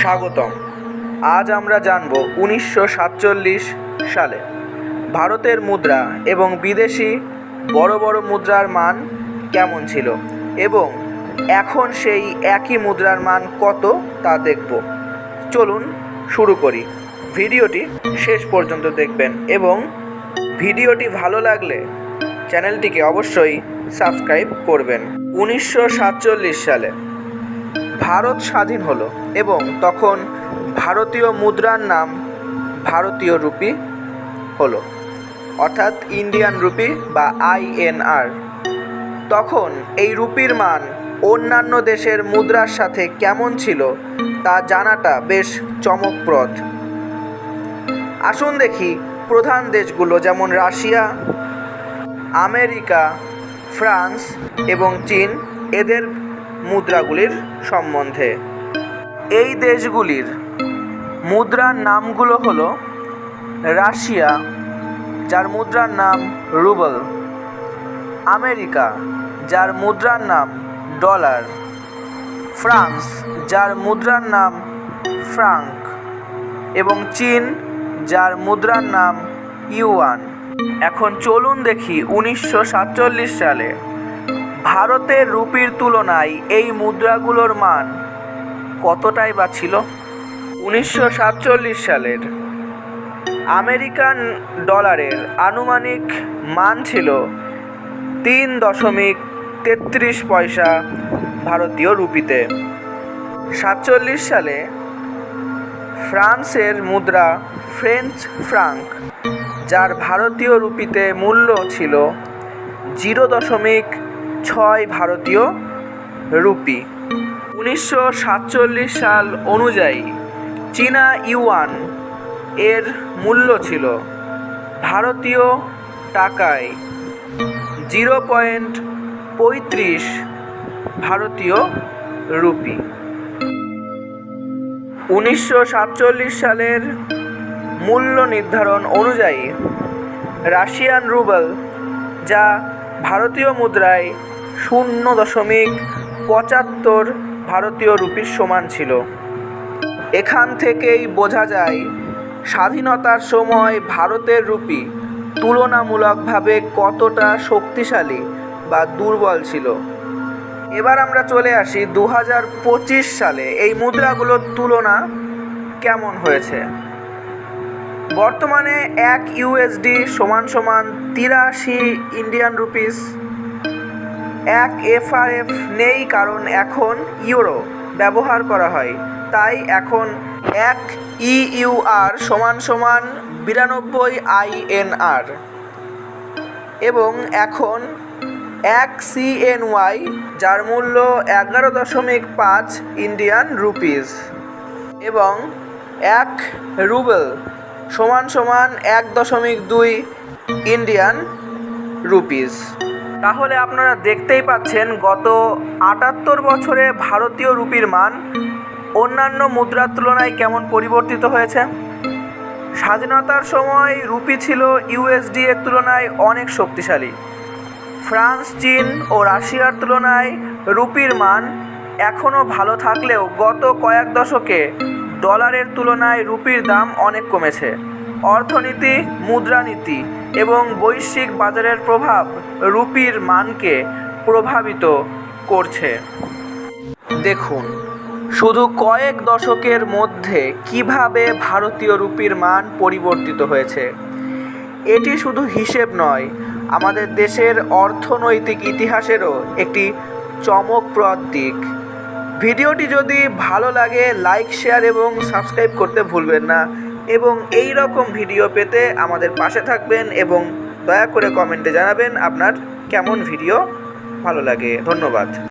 স্বাগতম। আজ আমরা জানব উনিশশো সাতচল্লিশ সালে ভারতের মুদ্রা এবং বিদেশি বড় বড় মুদ্রার মান কেমন ছিল এবং এখন সেই একই মুদ্রার মান কত তা দেখব। চলুন শুরু করি। ভিডিওটি শেষ পর্যন্ত দেখবেন এবং ভিডিওটি ভালো লাগলে চ্যানেলটিকে অবশ্যই সাবস্ক্রাইব করবেন। উনিশশো সাতচল্লিশ সালে ভারত স্বাধীন হলো এবং তখন ভারতীয় মুদ্রার নাম ভারতীয় রুপি হলো, অর্থাৎ ইন্ডিয়ান রুপি বা আইএনআর তখন এই রুপির মান অন্যান্য দেশের মুদ্রার সাথে কেমন ছিল তা জানাটা বেশ চমকপ্রদ। আসুন দেখি প্রধান দেশগুলো যেমন রাশিয়া, আমেরিকা, ফ্রান্স এবং চীন, এদের মুদ্রাগুলির সম্বন্ধে। এই দেশগুলির মুদ্রার নামগুলো হলো রাশিয়া, যার মুদ্রার নাম রুবল, আমেরিকা, যার মুদ্রার নাম ডলার, ফ্রান্স, যার মুদ্রার নাম ফ্রাঙ্ক, এবং চীন, যার মুদ্রার নাম ইউয়ান। এখন চলুন দেখি উনিশশো সাতচল্লিশ সালে ভারতের রুপির তুলনায় এই মুদ্রাগুলোর মান কতটাই বা ছিল? উনিশশো সাতচল্লিশ সালের আমেরিকান ডলারের আনুমানিক মান ছিল তিন দশমিক তেত্রিশ পয়সা ভারতীয় রুপিতে। সাতচল্লিশ সালে ফ্রান্সের মুদ্রা ফ্রেঞ্চ ফ্রাঙ্ক, যার ভারতীয় রুপিতে মূল্য ছিল জিরো দশমিক ছয় ভারতীয় রুপি। উনিশশো সাতচল্লিশ সাল অনুযায়ী চীনা ইউয়ান এর মূল্য ছিল ভারতীয় টাকায় জিরো পয়েন্ট পঁয়ত্রিশ ভারতীয় রুপি। উনিশশো সাতচল্লিশ সালের মূল্য নির্ধারণ অনুযায়ী রাশিয়ান রুবেল, যা ভারতীয় মুদ্রায় শূন্য দশমিক পঁচাত্তর ভারতীয় রুপির সমান ছিল। এখান থেকেই বোঝা যায়, স্বাধীনতার সময় ভারতের রুপি তুলনামূলকভাবে কতটা শক্তিশালী বা দুর্বল ছিল। এবার আমরা চলে আসি দু হাজার পঁচিশ সালে এই মুদ্রাগুলোর তুলনা কেমন হয়েছে? বর্তমানে এক ইউএসডি সমান সমান তিরাশি ইন্ডিয়ান রুপিস এক এফআরএফ নেই কারণ এখন ইউরো ব্যবহার করা হয়। তাই এখন এক ইইউআর সমান সমান বিরানব্বই আইএনআর এবং এখন এক সিএনওয়াই যার মূল্য এগারো দশমিক পাঁচ ইন্ডিয়ান রুপিস এবং এক রুবেল সমান সমান এক দশমিক দুই ইন্ডিয়ান রুপিস তাহলে আপনারা দেখতেই পাচ্ছেন, গত আটাত্তর বছরে ভারতীয় রুপির মান অন্যান্য মুদ্রার তুলনায় কেমন পরিবর্তিত হয়েছে? স্বাধীনতার সময় রুপি ছিল ইউএসডি এর তুলনায় অনেক শক্তিশালী। ফ্রান্স, চীন ও রাশিয়ার তুলনায় রুপির মান এখনও ভালো থাকলেও গত কয়েক দশকে ডলারের তুলনায় রুপির দাম অনেক কমেছে। অর্থনীতি, মুদ্রানীতি এবং বৈশ্বিক বাজারের প্রভাব রুপির মানকে প্রভাবিত করছে। দেখুন, শুধু কয়েক দশকের মধ্যে কীভাবে ভারতীয় রুপির মান পরিবর্তিত হয়েছে। এটি শুধু হিসেব নয়, আমাদের দেশের অর্থনৈতিক ইতিহাসেরও একটি চমকপ্রদ দিক। ভিডিওটি যদি ভালো লাগে লাইক শেয়ার এবং সাবস্ক্রাইব করতে ভুলবেন না। এবং এই রকম ভিডিও পেতে আমাদের পাশে থাকবেন এবং দয়া করে কমেন্টে জানাবেন আপনার কেমন ভিডিও ভালো লাগে। ধন্যবাদ।